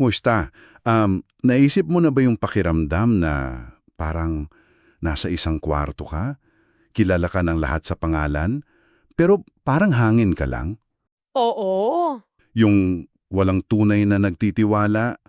Kumusta? Um, naisip mo na ba yung pakiramdam na parang nasa isang kwarto ka? Kilala ka ng lahat sa pangalan? Pero parang hangin ka lang? Oo. Yung walang tunay na nagtitiwala?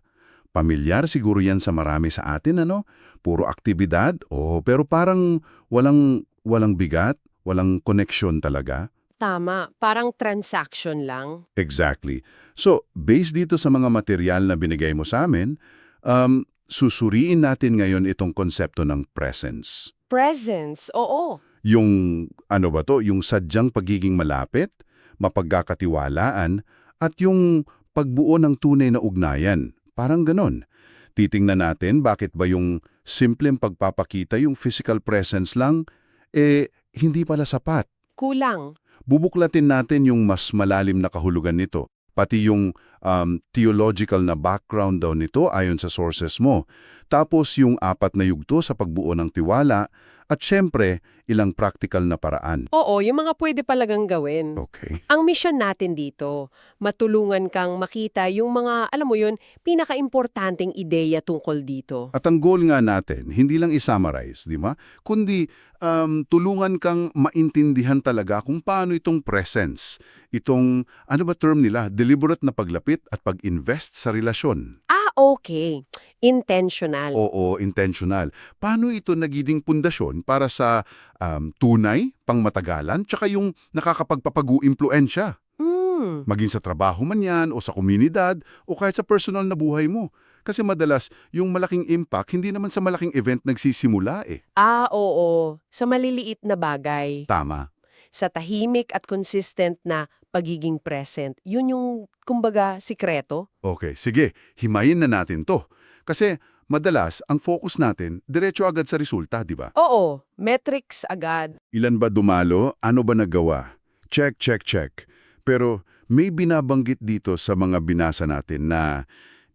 Pamilyar siguro yan sa marami sa atin, ano? Puro aktibidad? Oh, pero parang walang, walang bigat? Walang koneksyon talaga? Tama. Parang transaction lang. Exactly. So, based dito sa mga material na binigay mo sa amin, um, susuriin natin ngayon itong konsepto ng presence. Presence. Oo. Yung, ano ba to, yung sadyang pagiging malapit, mapagkakatiwalaan, at yung pagbuo ng tunay na ugnayan. Parang ganon. Titingnan natin bakit ba yung simpleng pagpapakita, yung physical presence lang, eh, hindi pala sapat. Kulang. Bubuklatin natin yung mas malalim na kahulugan nito, pati yung um, theological na background daw nito ayon sa sources mo. Tapos yung apat na yugto sa pagbuo ng tiwala at syempre ilang practical na paraan. Oo, yung mga pwede palagang gawin. Okay. Ang mission natin dito, matulungan kang makita yung mga, alam mo yun, pinaka-importanting ideya tungkol dito. At ang goal nga natin, hindi lang i-summarize, di ba? Kundi um, tulungan kang maintindihan talaga kung paano itong presence, itong, ano ba term nila, deliberate na paglapit at pag-invest sa relasyon. Ah, okay. Intentional. Oo, intentional. Paano ito nagiging pundasyon para sa um, tunay, pangmatagalan, tsaka yung nakakapagpapagu-impluensya? Hmm. Maging sa trabaho man yan, o sa komunidad, o kahit sa personal na buhay mo. Kasi madalas, yung malaking impact, hindi naman sa malaking event nagsisimula eh. Ah, oo. Sa maliliit na bagay. Tama. Sa tahimik at consistent na pagiging present. Yun yung, kumbaga, sikreto. Okay, sige, himayin na natin to. Kasi madalas, ang focus natin, diretso agad sa resulta, di ba? Oo, metrics agad. Ilan ba dumalo? Ano ba nagawa? Check, check, check. Pero may binabanggit dito sa mga binasa natin na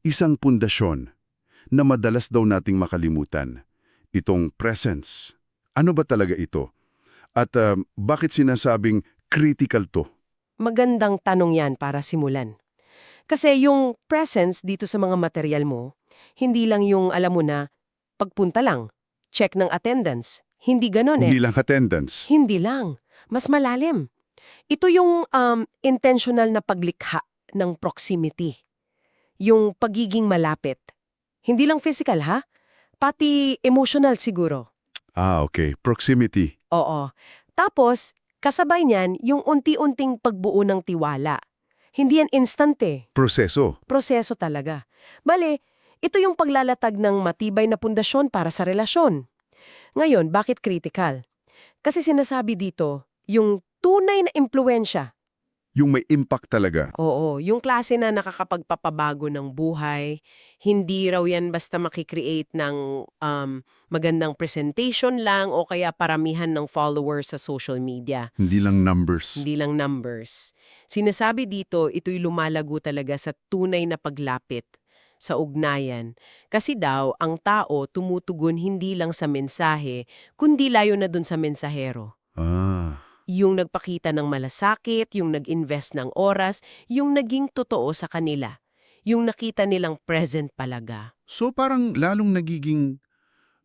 isang pundasyon na madalas daw nating makalimutan. Itong presence. Ano ba talaga ito? At uh, bakit sinasabing critical to? Magandang tanong yan para simulan. Kasi yung presence dito sa mga material mo, hindi lang yung alam mo na, pagpunta lang, check ng attendance. Hindi ganon eh. Hindi lang attendance. Hindi lang. Mas malalim. Ito yung um, intentional na paglikha ng proximity. Yung pagiging malapit. Hindi lang physical ha? Pati emotional siguro. Ah, okay. Proximity. Oo. Tapos, kasabay niyan yung unti-unting pagbuo ng tiwala. Hindi yan instant eh. Proseso. Proseso talaga. Bale, ito yung paglalatag ng matibay na pundasyon para sa relasyon. Ngayon, bakit critical? Kasi sinasabi dito, yung tunay na impluensya. Yung may impact talaga. Oo, yung klase na nakakapagpapabago ng buhay, hindi raw yan basta makikreate ng um, magandang presentation lang o kaya paramihan ng followers sa social media. Hindi lang numbers. Hindi lang numbers. Sinasabi dito, ito'y lumalago talaga sa tunay na paglapit sa ugnayan. Kasi daw, ang tao tumutugon hindi lang sa mensahe, kundi layo na dun sa mensahero. Ah. Yung nagpakita ng malasakit, yung nag-invest ng oras, yung naging totoo sa kanila. Yung nakita nilang present palaga. So parang lalong nagiging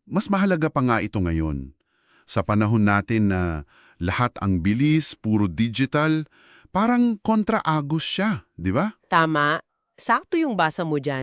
mas mahalaga pa nga ito ngayon. Sa panahon natin na lahat ang bilis, puro digital, parang kontra-agos siya, di ba? Tama. Sakto yung basa mo dyan.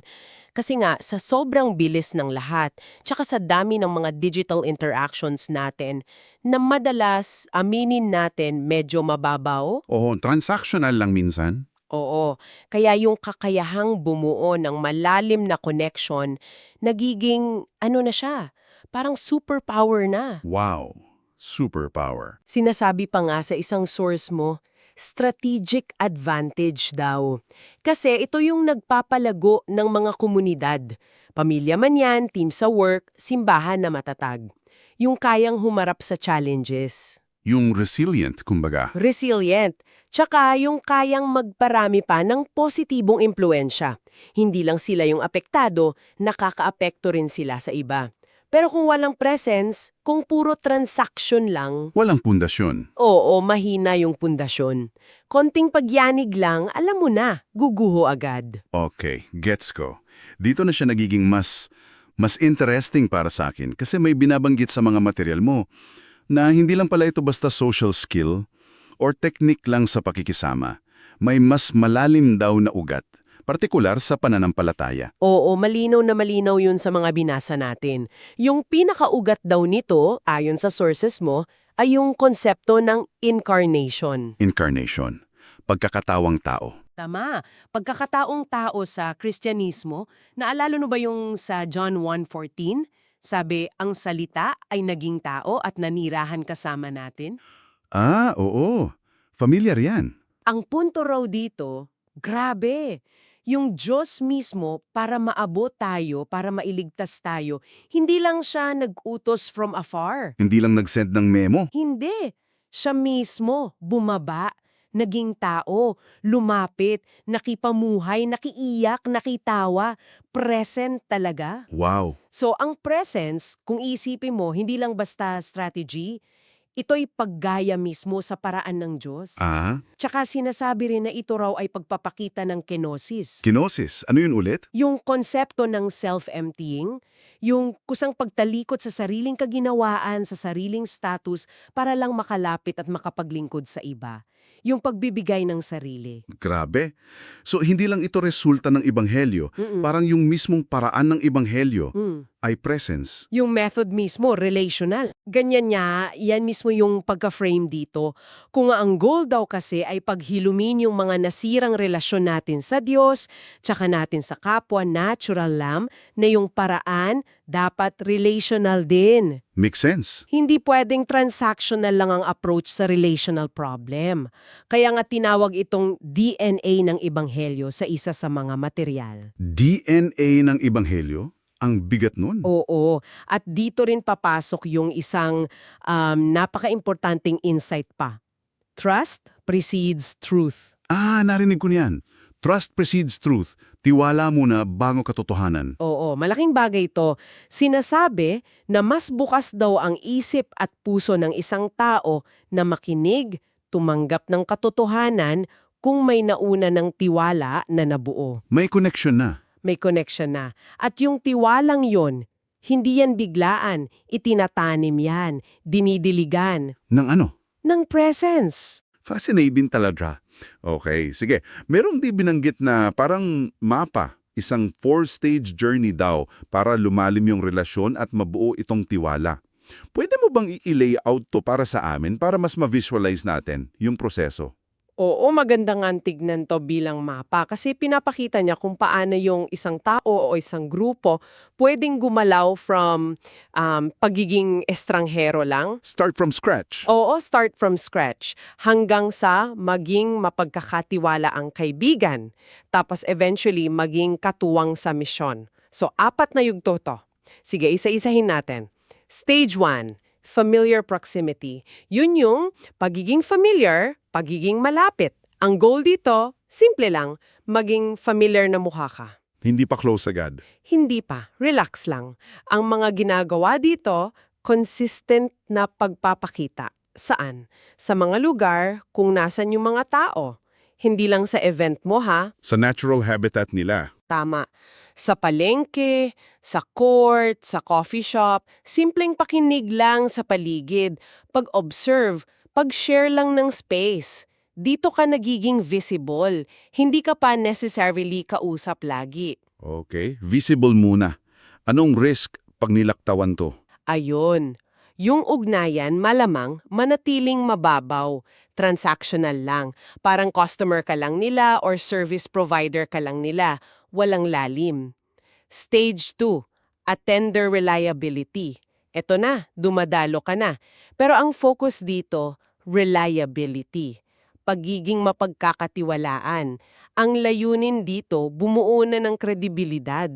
Kasi nga, sa sobrang bilis ng lahat, tsaka sa dami ng mga digital interactions natin, na madalas aminin natin medyo mababaw, Oo, transactional lang minsan. Oo. Kaya yung kakayahang bumuo ng malalim na connection, nagiging, ano na siya, parang superpower na. Wow, superpower. Sinasabi pa nga sa isang source mo, strategic advantage daw. Kasi ito yung nagpapalago ng mga komunidad. Pamilya man yan, team sa work, simbahan na matatag. Yung kayang humarap sa challenges. Yung resilient, kumbaga. Resilient. Tsaka yung kayang magparami pa ng positibong impluensya. Hindi lang sila yung apektado, nakakaapekto rin sila sa iba. Pero kung walang presence, kung puro transaction lang, Walang pundasyon. oo, mahina yung pundasyon. Konting pagyanig lang, alam mo na, guguho agad. Okay, gets ko. Dito na siya nagiging mas mas interesting para sa akin kasi may binabanggit sa mga material mo na hindi lang pala ito basta social skill or technique lang sa pakikisama. May mas malalim daw na ugat, partikular sa pananampalataya. Oo, malinaw na malinaw yun sa mga binasa natin. Yung pinakaugat daw nito, ayon sa sources mo, ay yung konsepto ng incarnation. Incarnation, pagkakatawang tao. Tama. Pagkakataong tao sa Kristyanismo, naalala no ba yung sa John 1.14? Sabi, ang salita ay naging tao at nanirahan kasama natin. Ah, oo. Familiar yan. Ang punto raw dito, grabe. Yung Diyos mismo para maabot tayo, para mailigtas tayo, hindi lang siya nag-utos from afar. Hindi lang nag-send ng memo. Hindi. Siya mismo bumaba, naging tao, lumapit, nakipamuhay, nakiiyak, nakitawa, present talaga. Wow. So ang presence, kung isipin mo, hindi lang basta strategy, ito'y paggaya mismo sa paraan ng Diyos. Ah, Tsaka sinasabi rin na ito raw ay pagpapakita ng kenosis. kinosis. Ano yun ulit? Yung konsepto ng self-emptying, yung kusang pagtalikod sa sariling kaginawaan, sa sariling status para lang makalapit at makapaglingkod sa iba. Yung pagbibigay ng sarili. Grabe. So, hindi lang ito resulta ng ebanghelyo. Mm-mm. Parang yung mismong paraan ng ebanghelyo Mm. Ay presence. Yung method mismo, relational. Ganyan niya, yan mismo yung pagka-frame dito. Kung ang goal daw kasi ay paghilumin yung mga nasirang relasyon natin sa Diyos, tsaka natin sa kapwa, natural lam, na yung paraan dapat relational din. Makes sense. Hindi pwedeng transactional lang ang approach sa relational problem. Kaya nga tinawag itong DNA ng Ebanghelyo sa isa sa mga material. DNA ng ebanghelyo? Ang bigat nun. Oo. At dito rin papasok yung isang um, napaka-importanting insight pa. Trust precedes truth. Ah, narinig ko niyan. Trust precedes truth. Tiwala muna bago katotohanan. Oo, malaking bagay ito. Sinasabi na mas bukas daw ang isip at puso ng isang tao na makinig, tumanggap ng katotohanan kung may nauna ng tiwala na nabuo. May connection na. May connection na. At yung tiwalang yon, hindi yan biglaan, itinatanim yan, dinidiligan, Ng ano? ng presence. Fascinating talaga. Okay, sige. Merong di binanggit na parang mapa, isang four-stage journey daw para lumalim yung relasyon at mabuo itong tiwala. Pwede mo bang i-layout to para sa amin para mas ma-visualize natin yung proseso? Oo, maganda nga tignan to bilang mapa kasi pinapakita niya kung paano yung isang tao o isang grupo pwedeng gumalaw from um, pagiging estranghero lang. Start from scratch. Oo, start from scratch hanggang sa maging mapagkakatiwala ang kaibigan. Tapos eventually maging katuwang sa misyon. So, apat na yugto to. Sige, isa-isahin natin. Stage 1, familiar proximity. Yun yung pagiging familiar, pagiging malapit. Ang goal dito, simple lang, maging familiar na mukha ka. Hindi pa close agad. Hindi pa, relax lang. Ang mga ginagawa dito, consistent na pagpapakita. Saan? Sa mga lugar kung nasan yung mga tao. Hindi lang sa event mo ha, Sa natural habitat nila. Tama. Sa palengke, sa court, sa coffee shop, simpleng pakinig lang sa paligid, pag-observe, pag-share lang ng space. Dito ka nagiging visible, hindi ka pa necessarily kausap lagi. Okay, visible muna. Anong risk pag nilaktawan to? Ayun. Yung ugnayan malamang manatiling mababaw, transactional lang. Parang customer ka lang nila or service provider ka lang nila, walang lalim. Stage 2, attender reliability. Eto na, dumadalo ka na. Pero ang focus dito, reliability. Pagiging mapagkakatiwalaan. Ang layunin dito, bumuo na ng kredibilidad.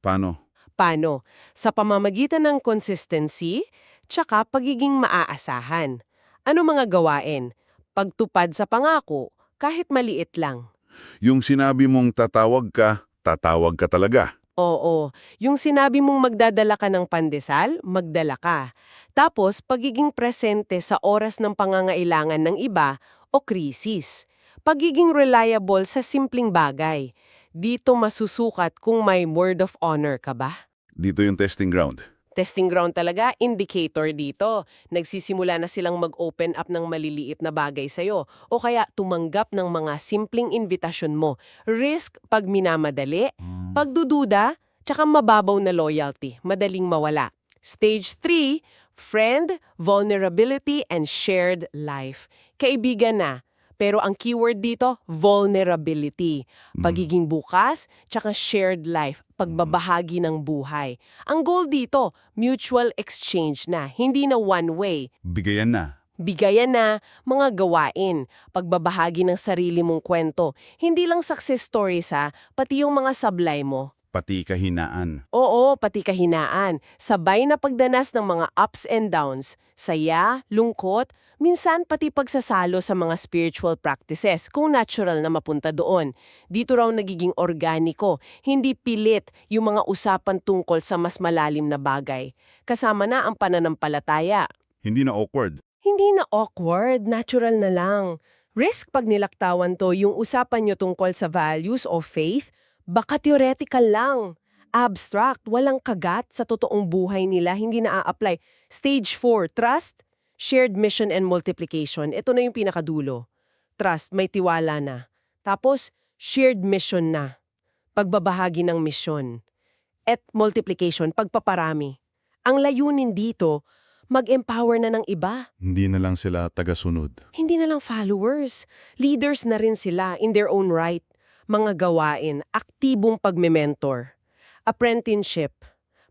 Paano? Paano? Sa pamamagitan ng consistency, tsaka pagiging maaasahan. Ano mga gawain? Pagtupad sa pangako, kahit maliit lang. Yung sinabi mong tatawag ka, tatawag ka talaga. Oo, yung sinabi mong magdadala ka ng pandesal, magdala ka. Tapos, pagiging presente sa oras ng pangangailangan ng iba o krisis. Pagiging reliable sa simpleng bagay. Dito masusukat kung may word of honor ka ba. Dito yung testing ground. Testing ground talaga, indicator dito. Nagsisimula na silang mag-open up ng maliliit na bagay sa'yo o kaya tumanggap ng mga simpleng invitation mo. Risk pag minamadali, pagdududa, tsaka mababaw na loyalty, madaling mawala. Stage 3, friend, vulnerability, and shared life. Kaibigan na. Pero ang keyword dito, vulnerability. Pagiging bukas, tsaka shared life, pagbabahagi ng buhay. Ang goal dito, mutual exchange na, hindi na one way. Bigayan na. Bigayan na, mga gawain, pagbabahagi ng sarili mong kwento. Hindi lang success stories ha, pati yung mga sablay mo. Pati kahinaan. Oo, pati kahinaan. Sabay na pagdanas ng mga ups and downs. Saya, lungkot, minsan pati pagsasalo sa mga spiritual practices kung natural na mapunta doon. Dito raw nagiging organiko, hindi pilit yung mga usapan tungkol sa mas malalim na bagay. Kasama na ang pananampalataya. Hindi na awkward. Hindi na awkward, natural na lang. Risk pag nilaktawan to yung usapan nyo tungkol sa values o faith, baka theoretical lang. Abstract, walang kagat sa totoong buhay nila, hindi na a-apply. Stage 4, trust, shared mission and multiplication. Ito na yung pinakadulo. Trust, may tiwala na. Tapos, shared mission na. Pagbabahagi ng mission. At multiplication, pagpaparami. Ang layunin dito, mag-empower na ng iba. Hindi na lang sila tagasunod. Hindi na lang followers. Leaders na rin sila in their own right. Mga gawain, aktibong pagme-mentor. Apprenticeship,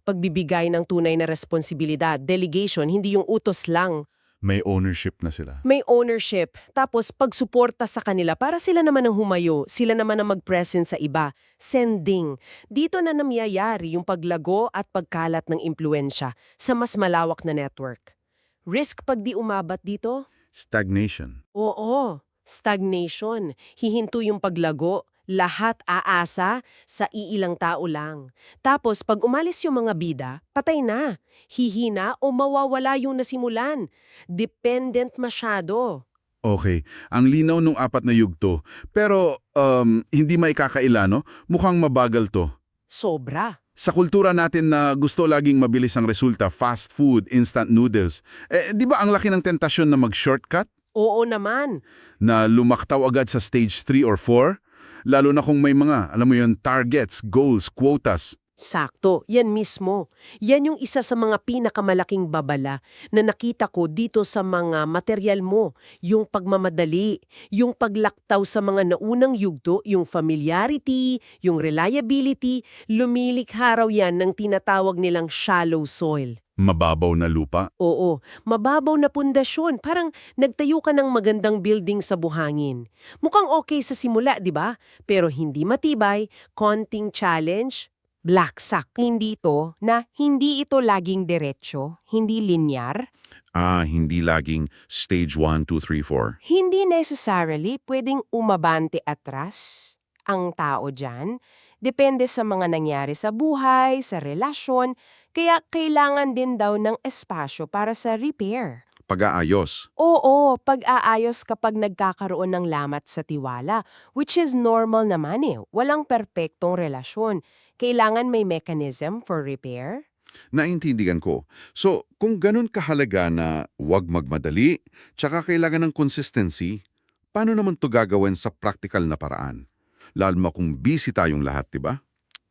pagbibigay ng tunay na responsibilidad, delegation, hindi yung utos lang. May ownership na sila. May ownership, tapos pagsuporta sa kanila para sila naman ang humayo, sila naman ang mag-present sa iba. Sending. Dito na namiyayari yung paglago at pagkalat ng impluensya sa mas malawak na network. Risk pag di umabat dito? Stagnation. Oo, stagnation. Hihinto yung paglago. Lahat aasa sa iilang tao lang. Tapos pag umalis yung mga bida, patay na. Hihina o mawawala yung nasimulan. Dependent masyado. Okay, ang linaw nung apat na yugto. Pero um, hindi maikakaila, no? Mukhang mabagal to. Sobra. Sa kultura natin na gusto laging mabilis ang resulta, fast food, instant noodles, eh, di ba ang laki ng tentasyon na mag-shortcut? Oo naman. Na lumaktaw agad sa stage 3 or 4? Lalo na kung may mga, alam mo yun, targets, goals, quotas. Sakto, yan mismo. Yan yung isa sa mga pinakamalaking babala na nakita ko dito sa mga material mo. Yung pagmamadali, yung paglaktaw sa mga naunang yugto, yung familiarity, yung reliability, lumilikha raw yan ng tinatawag nilang shallow soil. Mababaw na lupa. Oo, mababaw na pundasyon. Parang nagtayo ka ng magandang building sa buhangin. Mukhang okay sa simula, di ba? Pero hindi matibay, konting challenge, black sack. Hindi ito na hindi ito laging diretsyo, hindi linear, Ah, hindi laging stage 1, 2, 3, 4. hindi necessarily pwedeng umabante atras ang tao dyan. Depende sa mga nangyari sa buhay, sa relasyon, kaya kailangan din daw ng espasyo para sa repair. Pag-aayos. Oo, pag-aayos kapag nagkakaroon ng lamat sa tiwala, which is normal naman eh. Walang perpektong relasyon. Kailangan may mechanism for repair. Naintindigan ko. So, kung ganun kahalaga na wag magmadali, tsaka kailangan ng consistency, paano naman to gagawin sa practical na paraan? Lalo mo kung busy tayong lahat, di ba?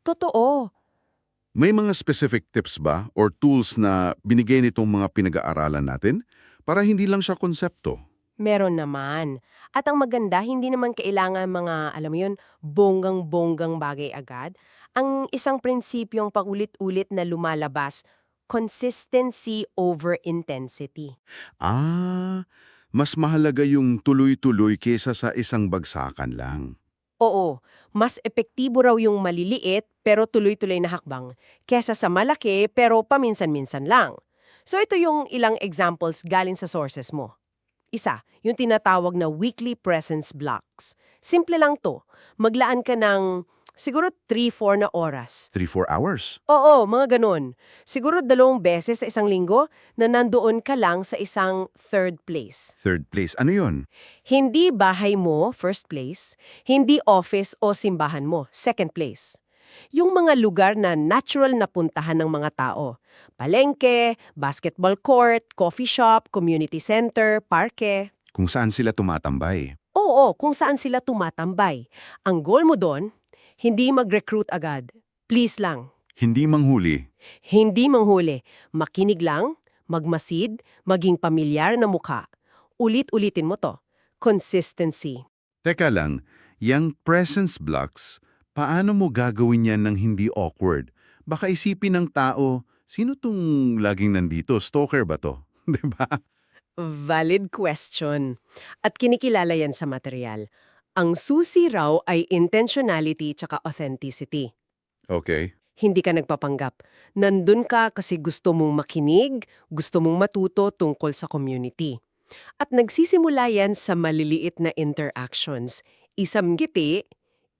Totoo. May mga specific tips ba or tools na binigay nitong mga pinag-aaralan natin para hindi lang siya konsepto? Meron naman. At ang maganda, hindi naman kailangan mga, alam mo yun, bonggang-bonggang bagay agad. Ang isang prinsipyong paulit-ulit na lumalabas, consistency over intensity. Ah, mas mahalaga yung tuloy-tuloy kesa sa isang bagsakan lang. Oo, mas epektibo raw yung maliliit pero tuloy-tuloy na hakbang kesa sa malaki pero paminsan-minsan lang. So ito yung ilang examples galing sa sources mo. Isa, yung tinatawag na weekly presence blocks. Simple lang to. Maglaan ka ng siguro 3-4 na oras. 3-4 hours? Oo, mga ganun. Siguro dalawang beses sa isang linggo na nandoon ka lang sa isang third place. Third place. Ano yun? Hindi bahay mo, first place. Hindi office o simbahan mo, second place. Yung mga lugar na natural na puntahan ng mga tao. Palengke, basketball court, coffee shop, community center, parke. Kung saan sila tumatambay. Oo, kung saan sila tumatambay. Ang goal mo doon, hindi mag-recruit agad. Please lang. Hindi manghuli. Hindi manghuli. Makinig lang, magmasid, maging pamilyar na mukha. Ulit-ulitin mo to. Consistency. Teka lang, yung presence blocks, paano mo gagawin yan ng hindi awkward? Baka isipin ng tao, sino tong laging nandito? Stalker ba to? ba? Valid question. At kinikilala yan sa material. Ang susi raw ay intentionality tsaka authenticity. Okay. Hindi ka nagpapanggap. Nandun ka kasi gusto mong makinig, gusto mong matuto tungkol sa community. At nagsisimula yan sa maliliit na interactions. Isang ngiti,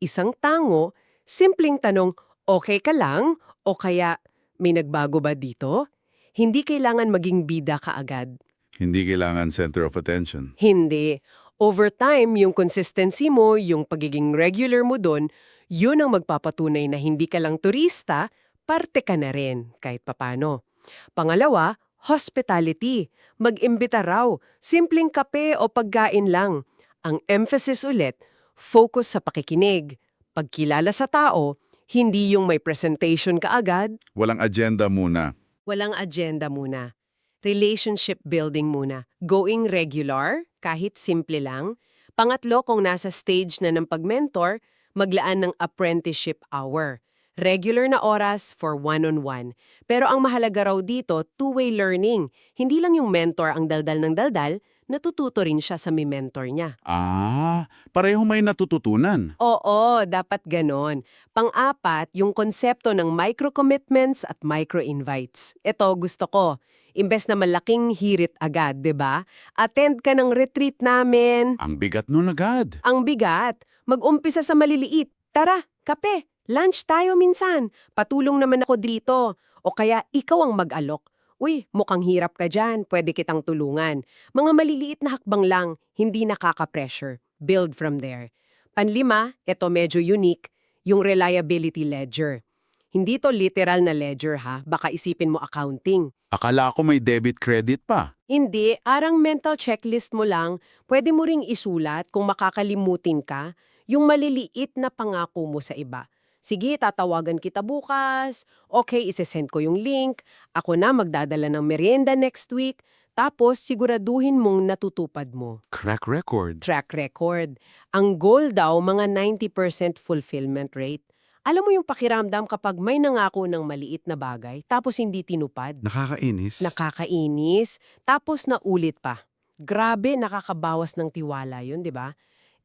isang tango, simpleng tanong, okay ka lang? O kaya, may nagbago ba dito? Hindi kailangan maging bida ka agad. Hindi kailangan center of attention. Hindi. Over time, yung consistency mo, yung pagiging regular mo doon, yun ang magpapatunay na hindi ka lang turista, parte ka na rin, kahit papano. Pangalawa, hospitality. Mag-imbita raw. Simpleng kape o pagkain lang. Ang emphasis ulit, focus sa pakikinig. Pagkilala sa tao, hindi yung may presentation ka agad, Walang agenda muna. Walang agenda muna. Relationship building muna. Going regular, kahit simple lang. Pangatlo, kung nasa stage na ng pag-mentor, maglaan ng apprenticeship hour. Regular na oras for one-on-one. Pero ang mahalaga raw dito, two-way learning. Hindi lang yung mentor ang daldal ng daldal, natututo rin siya sa may mentor niya. Ah, pareho may natututunan. Oo, dapat ganon. Pang-apat, yung konsepto ng micro-commitments at micro-invites. Ito, gusto ko. Imbes na malaking hirit agad, 'di ba? Attend ka ng retreat namin. Ang bigat nun agad. Ang bigat. Mag-umpisa sa maliliit. Tara, kape. Lunch tayo minsan. Patulong naman ako dito. O kaya ikaw ang mag-alok. Uy, mukhang hirap ka dyan. Pwede kitang tulungan. Mga maliliit na hakbang lang, hindi nakaka-pressure. Build from there. Panlima, ito medyo unique, yung reliability ledger. Hindi to literal na ledger ha, baka isipin mo accounting. Akala ko may debit credit pa. Hindi, arang mental checklist mo lang, pwede mo ring isulat kung makakalimutin ka yung maliliit na pangako mo sa iba. Sige, tatawagan kita bukas. Okay, isesend ko yung link. Ako na magdadala ng merienda next week. Tapos, siguraduhin mong natutupad mo. Crack record. Track record. Ang goal daw, mga 90% fulfillment rate. Alam mo yung pakiramdam kapag may nangako ng maliit na bagay, tapos hindi tinupad? Nakakainis. Nakakainis, tapos naulit pa. Grabe, nakakabawas ng tiwala yun, di ba?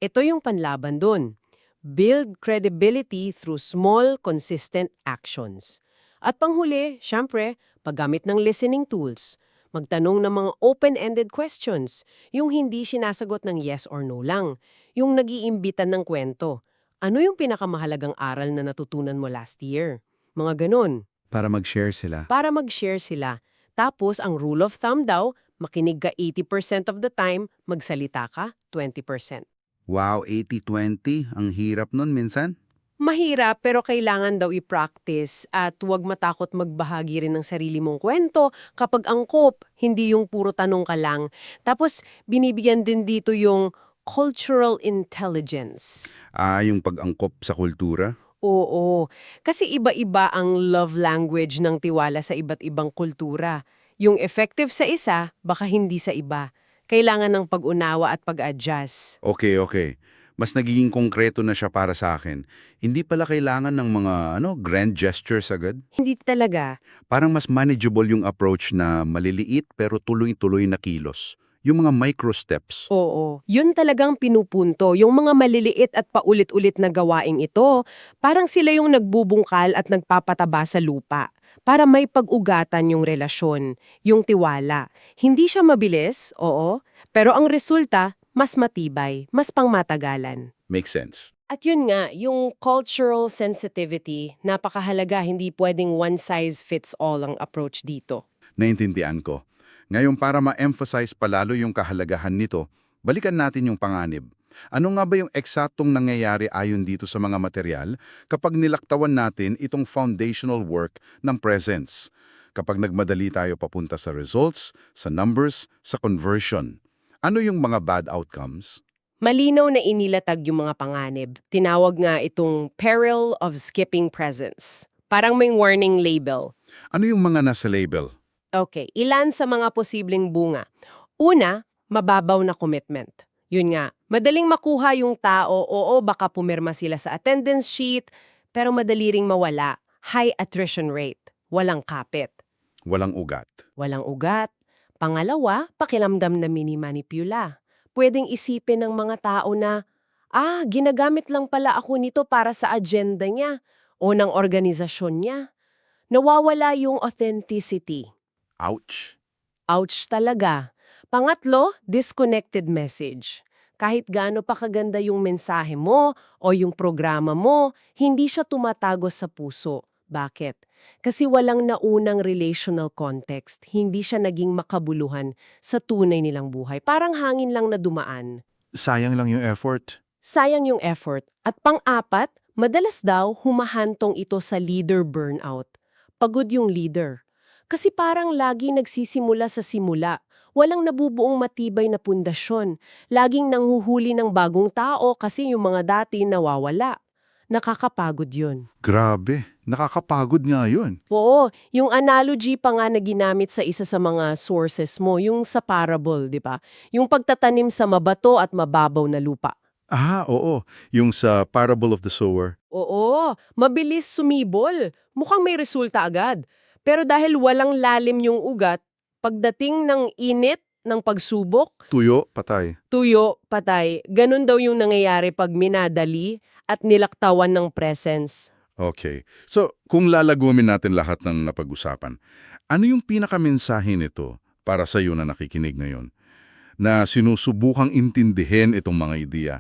Ito yung panlaban dun. Build credibility through small, consistent actions. At panghuli, syempre, paggamit ng listening tools. Magtanong ng mga open-ended questions, yung hindi sinasagot ng yes or no lang, yung nag-iimbitan ng kwento. Ano yung pinakamahalagang aral na natutunan mo last year? Mga ganun Para mag-share sila. para mag-share sila. Tapos, ang rule of thumb daw, makinig ka 80% of the time, magsalita ka 20%. Wow, 80-20. Ang hirap nun minsan. Mahirap pero kailangan daw i-practice at huwag matakot magbahagi rin ng sarili mong kwento kapag angkop, hindi yung puro tanong ka lang. Tapos, binibigyan din dito yung cultural intelligence. Ah, yung pag-angkop sa kultura. Oo, kasi iba-iba ang love language ng tiwala sa iba't ibang kultura. Yung effective sa isa, baka hindi sa iba. Kailangan ng pag-unawa at pag-adjust. Okay, okay. Mas nagiging konkreto na siya para sa akin. Hindi pala kailangan ng mga ano grand gestures agad. Hindi talaga. Parang mas manageable yung approach na maliliit pero tuloy-tuloy na kilos. Yung mga micro steps. Oo, yun talagang pinupunto. Yung mga maliliit at paulit-ulit na gawaing ito, parang sila yung nagbubungkal at nagpapataba sa lupa para may pag-ugatan yung relasyon, yung tiwala. Hindi siya mabilis, oo, pero ang resulta, mas matibay, mas pangmatagalan. Makes sense. At yun nga, yung cultural sensitivity, napakahalaga, hindi pwedeng one size fits all ang approach dito. Naintindihan ko. Ngayon para ma-emphasize palalo yung kahalagahan nito, balikan natin yung panganib. Ano nga ba yung eksaktong nangyayari ayon dito sa mga material kapag nilaktawan natin itong foundational work ng presence? Kapag nagmadali tayo papunta sa results, sa numbers, sa conversion. Ano yung mga bad outcomes? Malinaw na inilatag yung mga panganib. Tinawag nga itong peril of skipping presence. Parang may warning label. Ano yung mga nasa label? Okay, ilan sa mga posibleng bunga? Una, mababaw na commitment. Yun nga, madaling makuha yung tao, oo, baka pumirma sila sa attendance sheet, pero madali ring mawala. High attrition rate. Walang kapit. Walang ugat. Walang ugat. Pangalawa, pakilamdam na mini-manipula. Pwedeng isipin ng mga tao na, ah, ginagamit lang pala ako nito para sa agenda niya o ng organisasyon niya. Nawawala yung authenticity. Ouch. Ouch talaga. Pangatlo, disconnected message. Kahit gaano pa kaganda yung mensahe mo o yung programa mo, hindi siya tumatagos sa puso. Bakit? Kasi walang naunang relational context, hindi siya naging makabuluhan sa tunay nilang buhay. Parang hangin lang na dumaan. Sayang lang yung effort. Sayang yung effort. At pang-apat, madalas daw humahantong ito sa leader burnout. Pagod yung leader. Kasi parang lagi nagsisimula sa simula. Walang nabubuong matibay na pundasyon. Laging nanghuhuli ng bagong tao kasi yung mga dati nawawala. Nakakapagod yun. Grabe. Nakakapagod nga yun. Oo, yung analogy pa nga na ginamit sa isa sa mga sources mo, yung sa parable, di ba? Yung pagtatanim sa mabato at mababaw na lupa. Ah, oo. Yung sa Parable of the Sower. Oo, mabilis sumibol. Mukhang may resulta agad. Pero dahil walang lalim yung ugat, pagdating ng init ng pagsubok, Tuyo, patay. tuyo, patay. Ganun daw yung nangyayari pag minadali at nilaktawan ng presence. Okay. So, kung lalagumin natin lahat ng napag-usapan, ano yung pinakamensahe nito para sa iyo na nakikinig ngayon? Na sinusubukang intindihin itong mga ideya.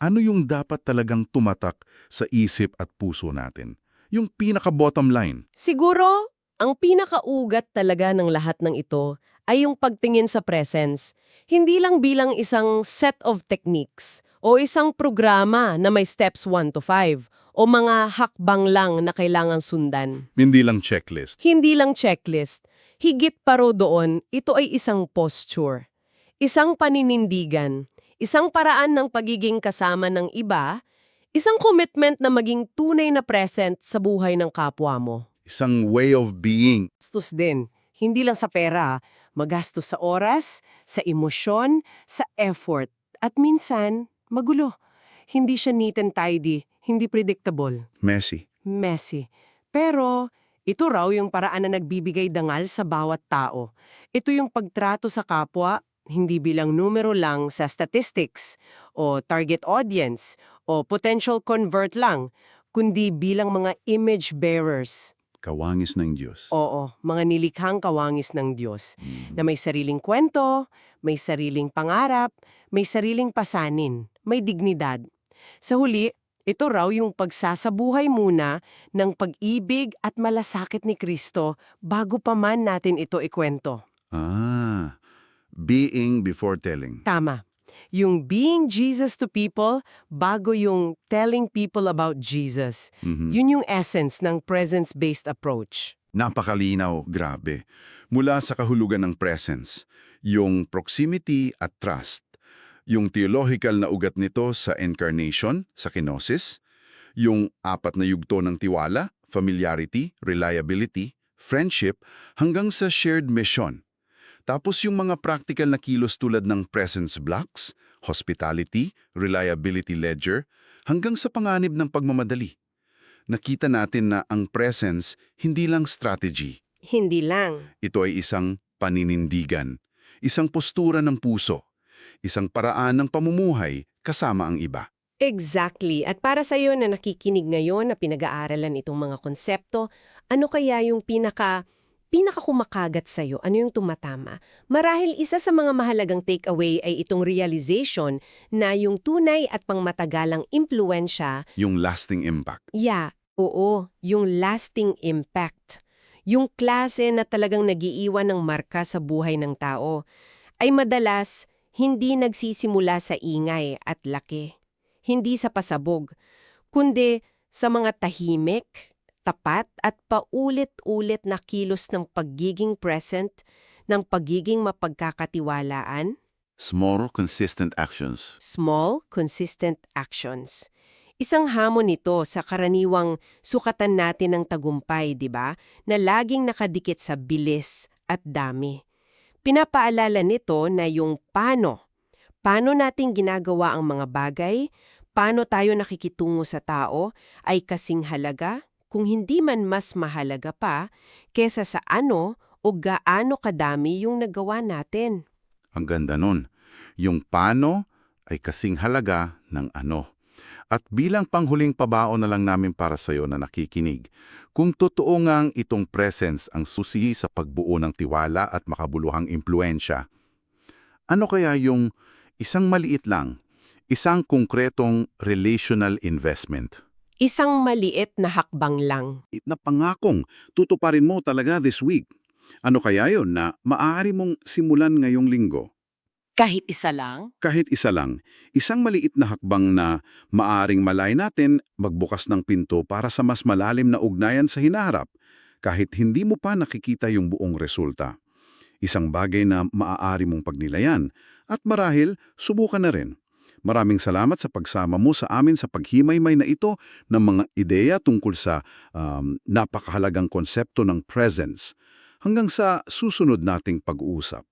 Ano yung dapat talagang tumatak sa isip at puso natin? Yung pinaka-bottom line. Siguro, ang pinakaugat talaga ng lahat ng ito ay yung pagtingin sa presence. Hindi lang bilang isang set of techniques o isang programa na may steps 1 to 5 o mga hakbang lang na kailangan sundan. Hindi lang checklist. Hindi lang checklist. Higit pa ro doon, ito ay isang posture. Isang paninindigan. Isang paraan ng pagiging kasama ng iba. Isang commitment na maging tunay na present sa buhay ng kapwa mo. Isang way of being. Gastos din. Hindi lang sa pera, magastos sa oras, sa emosyon, sa effort. At minsan, magulo. Hindi siya neat and tidy, hindi predictable, Messy. messy. Pero ito raw yung paraan na nagbibigay dangal sa bawat tao. Ito yung pagtrato sa kapwa, hindi bilang numero lang sa statistics o target audience o potential convert lang, kundi bilang mga image bearers. Kawangis ng Diyos. Oo, mga nilikhang kawangis ng Diyos na may sariling kwento, may sariling pangarap, may sariling pasanin, may dignidad. Sa huli, ito raw yung pagsasabuhay muna ng pag-ibig at malasakit ni Kristo bago pa man natin ito ikwento. Ah, being before telling. Tama. Yung being Jesus to people bago yung telling people about Jesus. Mhm. Yun yung essence ng presence-based approach. Napakalinaw, grabe. Mula sa kahulugan ng presence, yung proximity at trust, yung theological na ugat nito sa incarnation, sa kenosis, yung apat na yugto ng tiwala, familiarity, reliability, friendship, hanggang sa shared mission. Tapos yung mga practical na kilos tulad ng presence blocks, hospitality, reliability ledger, hanggang sa panganib ng pagmamadali nakita natin na ang presence hindi lang strategy. Hindi lang. Ito ay isang paninindigan, isang postura ng puso, isang paraan ng pamumuhay kasama ang iba. Exactly. At para sa iyo na nakikinig ngayon na pinag-aaralan itong mga konsepto, ano kaya yung pinaka pinakakumakagat sa'yo, ano yung tumatama? Marahil isa sa mga mahalagang takeaway ay itong realization na yung tunay at pangmatagalang impluensya, Yung lasting impact. yeah, oo, yung lasting impact. Yung klase na talagang nagiiwan ng marka sa buhay ng tao, ay madalas hindi nagsisimula sa ingay at laki. Hindi sa pasabog, kundi sa mga tahimik, tapat at paulit-ulit na kilos ng pagiging present, ng pagiging mapagkakatiwalaan, Small, consistent actions. small, consistent actions. Isang hamon nito sa karaniwang sukatan natin ng tagumpay, di ba? Na laging nakadikit sa bilis at dami. Pinapaalala nito na yung paano. Paano natin ginagawa ang mga bagay, paano tayo nakikitungo sa tao, ay kasing halaga, kung hindi man mas mahalaga pa, kesa sa ano o gaano kadami yung nagawa natin. Ang ganda nun. Yung paano ay kasing halaga ng ano. At bilang panghuling pabao na lang namin para sa'yo na nakikinig, kung totoo ngang itong presence ang susi sa pagbuo ng tiwala at makabuluhang impluensya, ano kaya yung isang maliit lang, isang konkretong relational investment? Isang maliit na hakbang lang. na pangakong tutuparin mo talaga this week. Ano kaya yon na maaari mong simulan ngayong linggo? Kahit isa lang? Kahit isa lang, isang maliit na hakbang na maaring malay natin magbukas ng pinto para sa mas malalim na ugnayan sa hinaharap, kahit hindi mo pa nakikita yung buong resulta. Isang bagay na maaari mong pagnilayan at marahil subukan na rin. Maraming salamat sa pagsama mo sa amin sa paghimay-may na ito ng mga ideya tungkol sa um, napakahalagang konsepto ng presence. Hanggang sa susunod nating pag-uusap.